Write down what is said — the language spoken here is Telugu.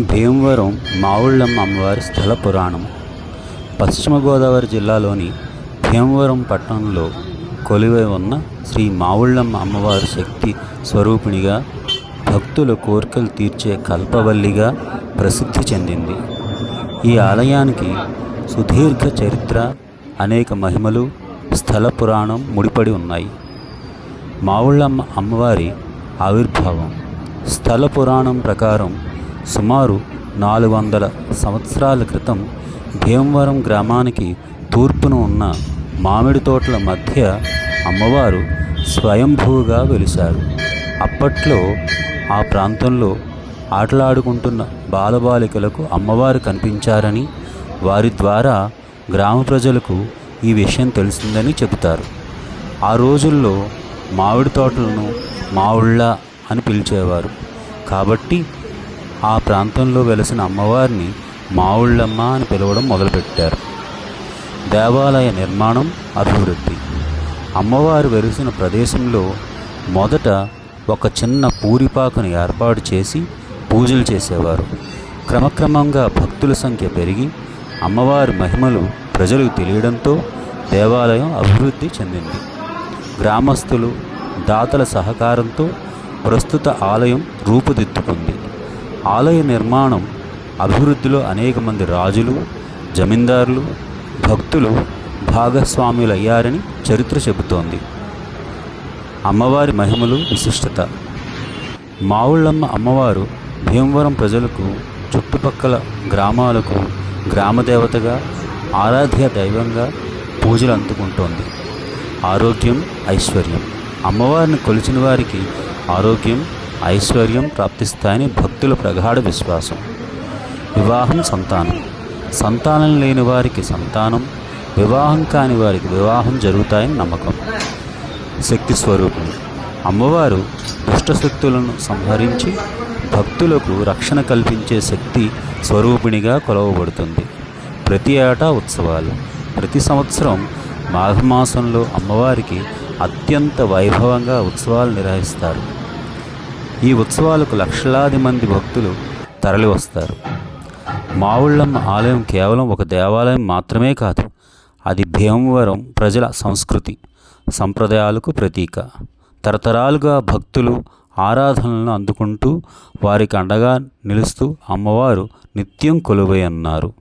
భీమవరం మావుళ్ళమ్మ అమ్మవారి స్థల పురాణం. పశ్చిమ గోదావరి జిల్లాలోని భీమవరం పట్టణంలో కొలువై ఉన్న శ్రీ మావుళ్ళమ్మ అమ్మవారి శక్తి స్వరూపిణిగా భక్తుల కోరికలు తీర్చే కల్పవల్లిగా ప్రసిద్ధి చెందింది. ఈ ఆలయానికి సుదీర్ఘ చరిత్ర అనేక మహిమలు స్థల పురాణం ముడిపడి ఉన్నాయి. మావుళ్ళమ్మ అమ్మవారి ఆవిర్భావం స్థల పురాణం ప్రకారం సుమారు నాలుగు వందల సంవత్సరాల క్రితం భీమవరం గ్రామానికి తూర్పున ఉన్న మామిడి తోటల మధ్య అమ్మవారు స్వయంభూగా వెలిశారు. అప్పట్లో ఆ ప్రాంతంలో ఆటలాడుకుంటున్న బాలబాలికలకు అమ్మవారు కనిపించారని వారి ద్వారా గ్రామ ప్రజలకు ఈ విషయం తెలిసిందని చెబుతారు. ఆ రోజుల్లో మామిడి తోటలను మావుళ్ళ అని పిలిచేవారు. కాబట్టి ఆ ప్రాంతంలో వెలసిన అమ్మవారిని మావుళ్ళమ్మ అని పిలవడం మొదలుపెట్టారు. దేవాలయ నిర్మాణం అభివృద్ధి. అమ్మవారు వెలిసిన ప్రదేశంలో మొదట ఒక చిన్న పూరిపాకను ఏర్పాటు చేసి పూజలు చేసేవారు. క్రమక్రమంగా భక్తుల సంఖ్య పెరిగి అమ్మవారి మహిమలు ప్రజలకు తెలియడంతో దేవాలయం అభివృద్ధి చెందింది. గ్రామస్తులు దాతల సహకారంతో ప్రస్తుత ఆలయం రూపుదిద్దుకుంది. ఆలయ నిర్మాణం అభివృద్ధిలో అనేక మంది రాజులు జమీందారులు భక్తులు భాగస్వాములయ్యారని చరిత్ర చెబుతోంది. అమ్మవారి మహిమలు విశిష్టత. మావుళ్ళమ్మ అమ్మవారు భీమవరం ప్రజలకు చుట్టుపక్కల గ్రామాలకు గ్రామదేవతగా ఆరాధ్య దైవంగా పూజలు అందుకుంటోంది. ఆరోగ్యం ఐశ్వర్యం. అమ్మవారిని కొలిచిన వారికి ఆరోగ్యం ఐశ్వర్యం ప్రాప్తిస్తాయని భక్తుల ప్రగాఢ విశ్వాసం. వివాహం సంతానం. సంతానం లేని వారికి సంతానం వివాహం కాని వారికి వివాహం జరుగుతాయని నమ్మకం. శక్తి స్వరూపిణి అమ్మవారు దుష్టశక్తులను సంహరించి భక్తులకు రక్షణ కల్పించే శక్తి స్వరూపిణిగా కొలవబడుతుంది. ప్రతి ఏటా ఉత్సవాలు. ప్రతి సంవత్సరం మాఘమాసంలో అమ్మవారికి అత్యంత వైభవంగా ఉత్సవాలు నిర్వహిస్తారు. ఈ ఉత్సవాలకు లక్షలాది మంది భక్తులు తరలివస్తారు మావుళ్ళమ్మ ఆలయం కేవలం ఒక దేవాలయం మాత్రమే కాదు అది భీమవరం ప్రజల సంస్కృతి సంప్రదాయాలకు ప్రతీక. తరతరాలుగా భక్తులు ఆరాధనలను అందుకుంటూ వారికి అండగా నిలుస్తూ అమ్మవారు నిత్యం కొలువై అన్నారు.